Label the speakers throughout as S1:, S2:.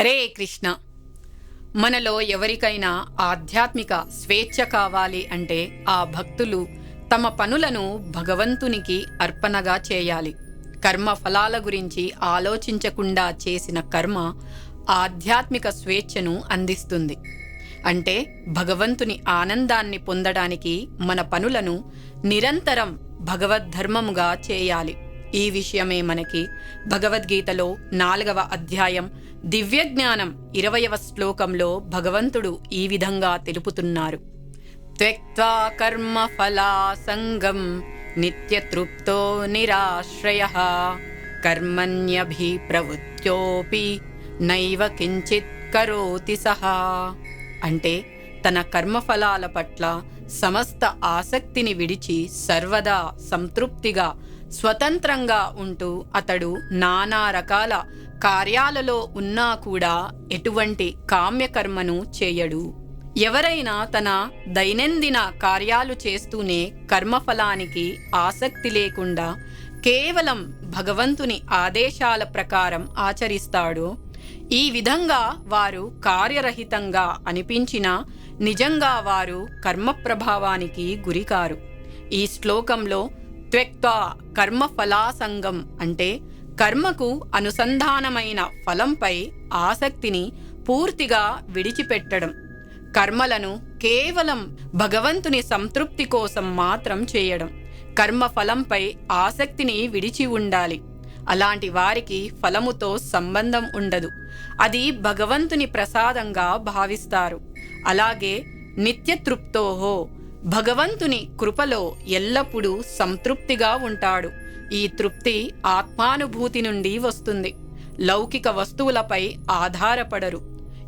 S1: హరే కృష్ణ. మనలో ఎవరికైనా ఆధ్యాత్మిక స్వేచ్ఛ కావాలి అంటే ఆ భక్తులు తమ పనులను భగవంతునికి అర్పణగా చేయాలి. కర్మ ఫలాల గురించి ఆలోచించకుండా చేసిన కర్మ ఆధ్యాత్మిక స్వేచ్ఛను అందిస్తుంది. అంటే భగవంతుని ఆనందాన్ని పొందడానికి మన పనులను నిరంతరం భగవద్ధర్మముగా చేయాలి. ఈ విషయమే మనకి భగవద్గీతలో నాలుగవ అధ్యాయం దివ్యజ్ఞానం ఇరవయవ శ్లోకంలో భగవంతుడు ఈ విధంగా తెలుపుతున్నారు. త్వక్వా కర్మ ఫలాసంగం నిత్యతృప్తో నిరాశ్రయ. కర్మణ్యభి కర్మణ్యభిప్రవృత్యోపి నైవ కించిత్ కరోతి సహా. అంటే తన కర్మఫలాల పట్ల సమస్త ఆసక్తిని విడిచి సర్వదా సంతృప్తిగా స్వతంత్రంగా ఉంటూ అతడు నానా రకాల కార్యాలలో ఉన్నా కూడా ఎటువంటి కామ్యకర్మను చేయడు. ఎవరైనా తన దైనందిన కార్యాలు చేస్తూనే కర్మఫలానికి ఆసక్తి లేకుండా కేవలం భగవంతుని ఆదేశాల ప్రకారం ఆచరిస్తాడో ఈ విధంగా వారు కార్యరహితంగా అనిపించినా నిజంగా వారు కర్మ ప్రభావానికి గురికారు. ఈ శ్లోకంలో త్వక్త్వా కర్మ ఫలాసంగం అంటే కర్మకు అనుసంధానమైన ఫలంపై ఆసక్తిని పూర్తిగా విడిచిపెట్టడం. కర్మలను కేవలం భగవంతుని సంతృప్తి కోసం మాత్రం చేయడం. కర్మ ఫలంపై ఆసక్తిని విడిచి ఉండాలి. అలాంటి వారికి ఫలముతో సంబంధం ఉండదు. అది భగవంతుని ప్రసాదంగా భావిస్తారు. అలాగే నిత్యతృప్తోహో భగవంతుని కృపలో ఎల్లప్పుడూ సంతృప్తిగా ఉంటాడు. ఈ తృప్తి ఆత్మానుభూతి నుండి వస్తుంది. లౌకిక వస్తువులపై ఆధారపడరు.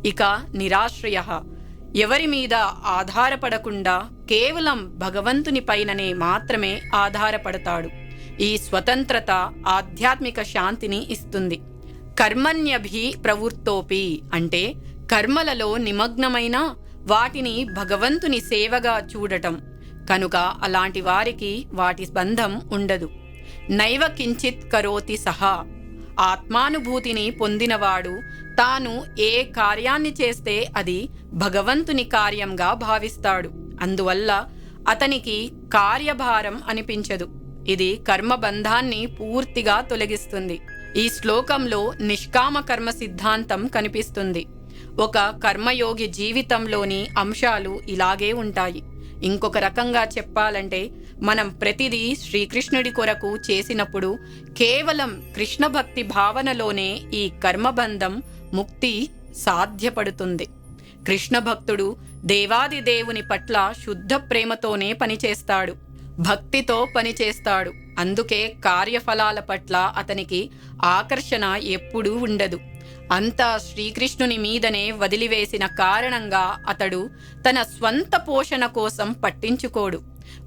S1: ఇక నిరాశ్రయ. ఎవరి మీద ఆధారపడకుండా కేవలం భగవంతుని పైననే మాత్రమే ఆధారపడతాడు. ఈ స్వతంత్రత ఆధ్యాత్మిక శాంతిని ఇస్తుంది. కర్మణ్యభి ప్రవృత్తోపి అంటే కర్మలలో నిమగ్నమైన వాటిని భగవంతుని సేవగా చూడటం. కనుక అలాంటి వారికి వాటి బంధం ఉండదు. నైవ కించిత్ కరోతి సహా. ఆత్మానుభూతిని పొందినవాడు తాను ఏ కార్యాన్ని చేస్తే అది భగవంతుని కార్యంగా భావిస్తాడు. అందువల్ల అతనికి కార్యభారం అనిపించదు. ఇది కర్మబంధాన్ని పూర్తిగా తొలగిస్తుంది. ఈ శ్లోకంలో నిష్కామ కర్మ సిద్ధాంతం కనిపిస్తుంది. ఒక కర్మయోగి జీవితంలోని అంశాలు ఇలాగే ఉంటాయి. ఇంకొక రకంగా చెప్పాలంటే మనం ప్రతిదీ శ్రీకృష్ణుడి కొరకు చేసినప్పుడు కేవలం కృష్ణ భక్తి భావనలోనే ఈ కర్మబంధం ముక్తి సాధ్యపడుతుంది. కృష్ణ భక్తుడు దేవాది దేవుని పట్ల శుద్ధ ప్రేమతోనే పనిచేస్తాడు. భక్తితో పనిచేస్తాడు. అందుకే కార్యఫలాల పట్ల అతనికి ఆకర్షణ ఎప్పుడూ ఉండదు. అంతా శ్రీకృష్ణుని మీదనే వదిలివేసిన కారణంగా అతడు తన స్వంత పోషణ కోసం పట్టించుకోడు.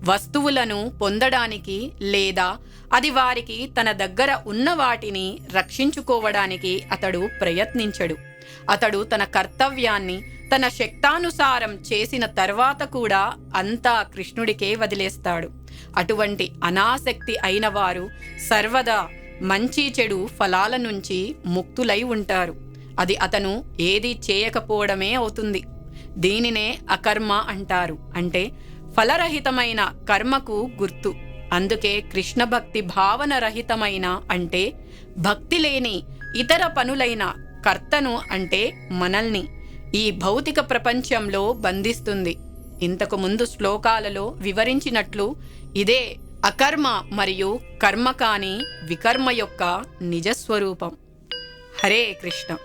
S1: వస్తువులను పొందడానికి లేదా అది వారికి తన దగ్గర ఉన్న వాటిని రక్షించుకోవడానికి అతడు ప్రయత్నించడు. అతడు తన కర్తవ్యాన్ని తన శక్తానుసారం చేసిన తర్వాత కూడా అంతా కృష్ణుడికే వదిలేస్తాడు. అటువంటి అనాసక్తి అయిన వారు సర్వదా మంచి చెడు ఫలాల నుంచి ముక్తులై ఉంటారు. అది అతను ఏది చేయకపోవడమే అవుతుంది. దీనినే అకర్మ అంటారు. అంటే ఫలరహితమైన కర్మకు గుర్తు. అందుకే కృష్ణ భక్తి భావన రహితమైన అంటే భక్తి లేని ఇతర పనులైన కర్తను అంటే మనల్ని ఈ భౌతిక ప్రపంచంలో బంధిస్తుంది. ఇంతకు ముందు శ్లోకాలలో వివరించినట్లు ఇదే అకర్మ మరియు కర్మ కాని వికర్మ యొక్క నిజస్వరూపం. హరే కృష్ణ.